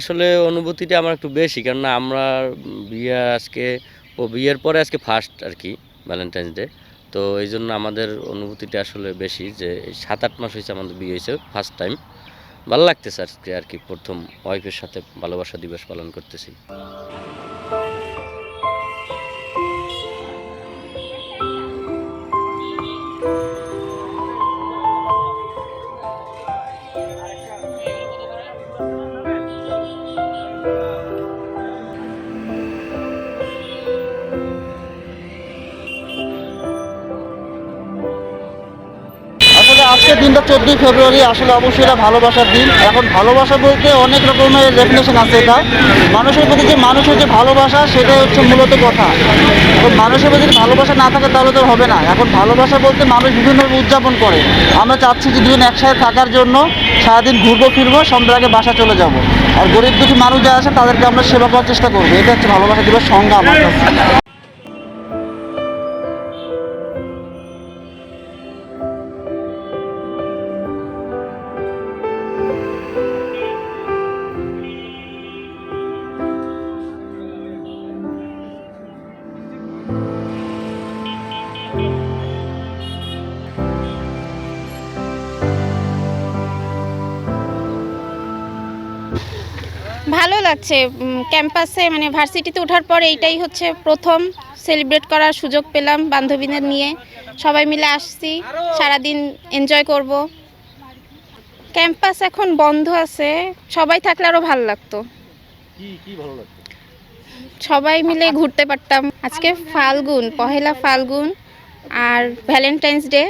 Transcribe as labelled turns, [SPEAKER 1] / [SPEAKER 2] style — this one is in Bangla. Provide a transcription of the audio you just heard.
[SPEAKER 1] আসলে অনুভূতিটা আমার একটু বেশি, কেননা আমরা বিয়ে আজকে, ও বিয়ের পরে আজকে ফার্স্ট আর কি ভ্যালেন্টাইন্স ডে তো এই জন্য আমাদের অনুভূতিটা আসলে বেশি যে সাত আট মাস হয়েছে আমাদের বিয়ে হয়েছে ফার্স্ট টাইম ভালো লাগতেছে আজকে আর কি প্রথম ওয়াইফের সাথে ভালোবাসা দিবস পালন করতেছি।
[SPEAKER 2] আজকের দিনটা চোদ্দোই ফেব্রুয়ারি, আসলে অবশ্যই এটা ভালোবাসার দিন। এখন ভালোবাসা বলতে অনেক রকমের ডেফিনেশন আছে এটা। মানুষের প্রতি যে মানুষের যে ভালোবাসা, সেটাই হচ্ছে মূলত কথা। এখন মানুষের প্রতি ভালোবাসা না থাকে, তাহলে তো হবে না। এখন ভালোবাসা বলতে মানুষ বিভিন্নভাবে উদযাপন করে। আমরা চাচ্ছি যে দুজন একসাথে থাকার জন্য সারাদিন ঘুরবো, ফিরবো, সন্ধ্যার আগে বাসা চলে যাব। আর গরিব দুঃখী মানুষ যারা আছে, তাদেরকে আমরা সেবা করার চেষ্টা করব। এটা হচ্ছে ভালোবাসা দিবস সংজ্ঞা আমার
[SPEAKER 3] ভালো লাগছে ক্যাম্পাসে মানে ভার্সিটিতে ওঠার পর এইটাই হচ্ছে প্রথম সেলিব্রেট করার সুযোগ পেলাম বান্ধবীদের নিয়ে। সবাই মিলে আসছি সারাদিন এনজয় করব। ক্যাম্পাস এখন বন্ধ আছে সবাই থাকলে আরও ভালো লাগতো। সবাই মিলে ঘুরতে পারতাম। আজকে ফাল্গুন পহেলা ফাল্গুন আর ভ্যালেন্টাইন্স ডে